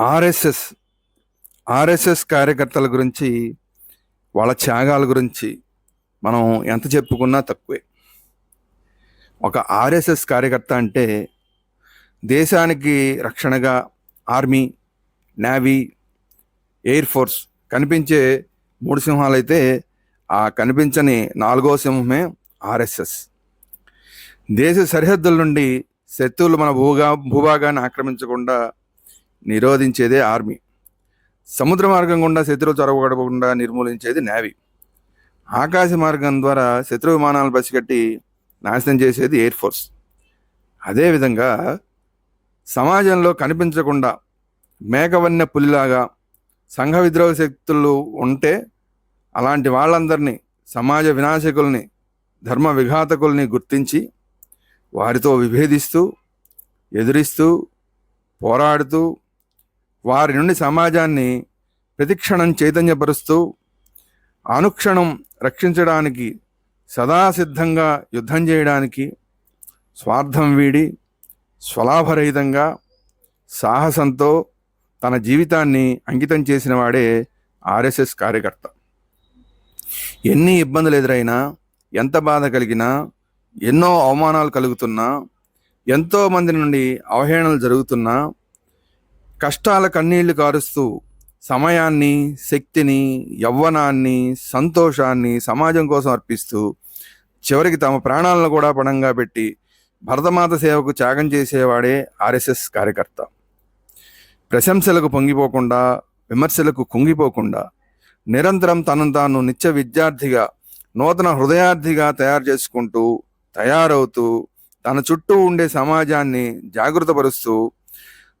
RSS RSS కార్యకర్తల గురించి వాళ్ళ త్యాగాల గురించి మనం ఎంత చెప్పుకున్నా తక్కువే. ఒక ఆర్ఎస్ఎస్ కార్యకర్త అంటే దేశానికి రక్షణగా ఆర్మీ నేవీ ఎయిర్ ఫోర్స్ కనిపించే మూడు సింహాలు అయితే ఆ కనిపించని నాలుగో సింహమే ఆర్ఎస్ఎస్. దేశ సరిహద్దుల నుండి శత్రువులు మన భూగా భూభాగాన్ని ఆక్రమించకుండా నిరోధించేదే ఆర్మీ. సముద్ర మార్గం గుండా శత్రువు చొరవగడకుండా నిర్మూలించేది నేవీ. ఆకాశ మార్గం ద్వారా శత్రు విమానాలు పసిగట్టి నాశనం చేసేది ఎయిర్ ఫోర్స్. అదేవిధంగా సమాజంలో కనిపించకుండా మేకవన్య పులిలాగా సంఘ విద్రోహ శక్తులు ఉంటే అలాంటి వాళ్ళందరినీ సమాజ వినాశకుల్ని ధర్మ విఘాతకుల్ని గుర్తించి వారితో విభేదిస్తూ ఎదురిస్తూ పోరాడుతూ వారి నుండి సమాజాన్ని ప్రతిక్షణం చైతన్యపరుస్తూ అనుక్షణం రక్షించడానికి సదా సిద్ధంగా యుద్ధం చేయడానికి స్వార్థం వీడి స్వలాభరహితంగా సాహసంతో తన జీవితాన్ని అంకితం చేసిన వాడే ఆర్ఎస్ఎస్ కార్యకర్త. ఎన్ని ఇబ్బందులు ఎదురైనా ఎంత బాధ కలిగినా ఎన్నో అవమానాలు కలుగుతున్నా ఎంతో మంది నుండి అవహేళనలు జరుగుతున్నా కష్టాల కన్నీళ్ళు కారుస్తూ సమయాన్ని శక్తిని యవ్వనాన్ని సంతోషాన్ని సమాజం కోసం అర్పిస్తూ చివరికి తమ ప్రాణాలను కూడా పణంగా పెట్టి భరతమాత సేవకు త్యాగం చేసేవాడే ఆర్ఎస్ఎస్ కార్యకర్త. ప్రశంసలకు పొంగిపోకుండా విమర్శలకు కుంగిపోకుండా నిరంతరం తనను తాను నిత్య విద్యార్థిగా నూతన హృదయార్థిగా తయారు చేసుకుంటూ తయారవుతూ తన చుట్టూ ఉండే సమాజాన్ని జాగృతపరుస్తూ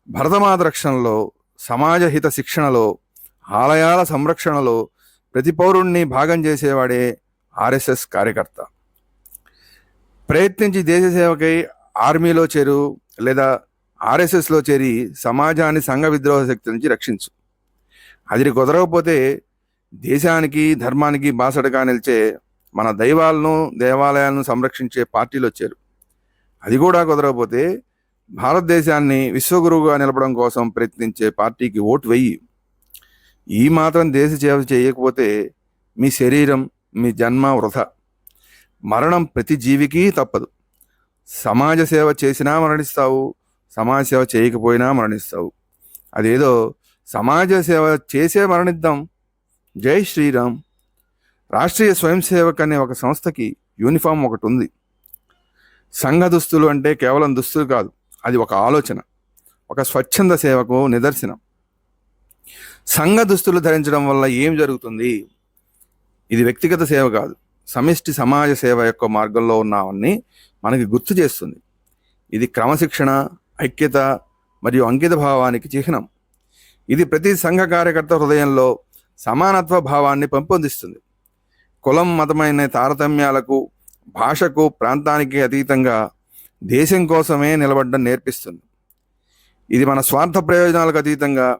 భరతమాత రక్షణలో సమాజహిత శిక్షణలో ఆలయాల సంరక్షణలో ప్రతి పౌరుణ్ణి భాగం చేసేవాడే ఆర్ఎస్ఎస్ కార్యకర్త. ప్రయత్నించి దేశ సేవకై ఆర్మీలో చేరు లేదా ఆర్ఎస్ఎస్లో చేరి సమాజాన్ని సంఘ విద్రోహ శక్తి నుంచి రక్షించు. అది కుదరకపోతే దేశానికి ధర్మానికి బాసడగా నిలిచే మన దైవాలను దేవాలయాలను సంరక్షించే పార్టీలు వచ్చారు అది కూడా కుదరకపోతే భారతదేశాన్ని విశ్వగురువుగా నిలపడం కోసం ప్రయత్నించే పార్టీకి ఓటు వెయ్యి. ఈ మాత్రం దేశ సేవ చేయకపోతే మీ శరీరం మీ జన్మ వృధ. మరణం ప్రతి జీవికి తప్పదు. సమాజ సేవ చేసినా మరణిస్తావు సమాజ సేవ చేయకపోయినా మరణిస్తావు. అదేదో సమాజ సేవ చేసే మరణిద్దాం. జై శ్రీరామ్. రాష్ట్రీయ స్వయం సేవక్ అనే ఒక సంస్థకి యూనిఫామ్ ఒకటి ఉంది సంఘ దుస్తులు అంటే కేవలం దుస్తులు కాదు. అది ఒక ఆలోచన ఒక స్వచ్ఛంద సేవకు నిదర్శనం. సంఘ దుస్తులు ధరించడం వల్ల ఏం జరుగుతుంది? ఇది వ్యక్తిగత సేవ కాదు. సమిష్టి సమాజ సేవ యొక్క మార్గంలో ఉన్నామని మనకి గుర్తు చేస్తుంది. ఇది క్రమశిక్షణ ఐక్యత మరియు అంకిత భావానికి చిహ్నం. ఇది ప్రతి సంఘ కార్యకర్త హృదయంలో సమానత్వ భావాన్ని పెంపొందిస్తుంది. కులం మతమైన తారతమ్యాలకు భాషకు ప్రాంతానికి అతీతంగా దేశం కోసమే నిలబడడం నేర్పిస్తుంది. ఇది మన స్వార్థ ప్రయోజనాలకు అతీతంగా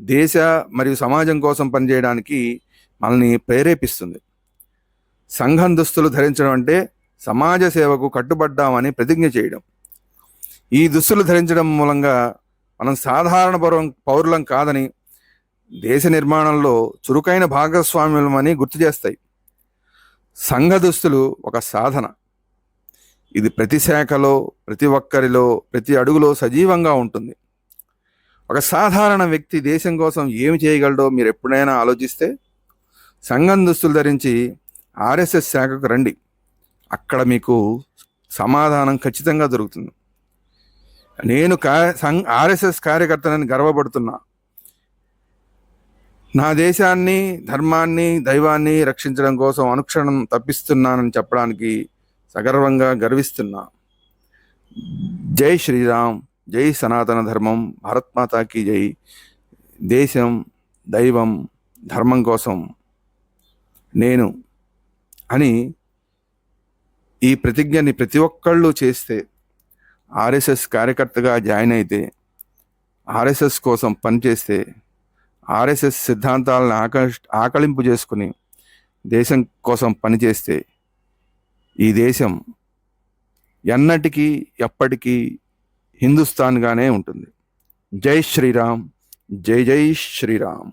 దేశ మరియు సమాజం కోసం పనిచేయడానికి మనల్ని ప్రేరేపిస్తుంది. సంఘం దుస్తులు ధరించడం అంటే సమాజ సేవకు కట్టుబడ్డామని ప్రతిజ్ఞ చేయడం. ఈ దుస్తులు ధరించడం మూలంగా మనం సాధారణ పౌరం పౌరులం కాదని దేశ నిర్మాణంలో చురుకైన భాగస్వామ్యమని గుర్తు చేస్తాయి. సంఘ దుస్తులు ఒక సాధన. ఇది ప్రతి శాఖలో ప్రతి ఒక్కరిలో ప్రతి అడుగులో సజీవంగా ఉంటుంది. ఒక సాధారణ వ్యక్తి దేశం కోసం ఏమి చేయగలడో మీరు ఎప్పుడైనా ఆలోచిస్తే సంఘం దుస్తులు ధరించి ఆర్ఎస్ఎస్ శాఖకు రండి. అక్కడ మీకు సమాధానం ఖచ్చితంగా దొరుకుతుంది. నేను కా సం ఆర్ఎస్ఎస్ కార్యకర్తనని గర్వపడుతున్నా. నా దేశాన్ని ధర్మాన్ని దైవాన్ని రక్షించడం కోసం అనుక్షణం తప్పిస్తున్నానని చెప్పడానికి సగర్వంగా గర్విస్తున్నా జై శ్రీరామ్ జై సనాతన ధర్మం భారత్మాతాకి జై. దేశం దైవం ధర్మం కోసం నేను అని ఈ ప్రతిజ్ఞని ప్రతి ఒక్కళ్ళు చేస్తే ఆర్ఎస్ఎస్ కార్యకర్తగా జాయిన్ అయితే ఆర్ఎస్ఎస్ కోసం పనిచేస్తే ఆర్ఎస్ఎస్ సిద్ధాంతాలను ఆకర్ష్ ఆకలింపు చేసుకుని దేశం కోసం పనిచేస్తే ఈ దేశం ఎన్నటికీ ఎప్పటికీ హిందుస్థాన్గానే ఉంటుంది. జై శ్రీరామ్ జై జై శ్రీరామ్.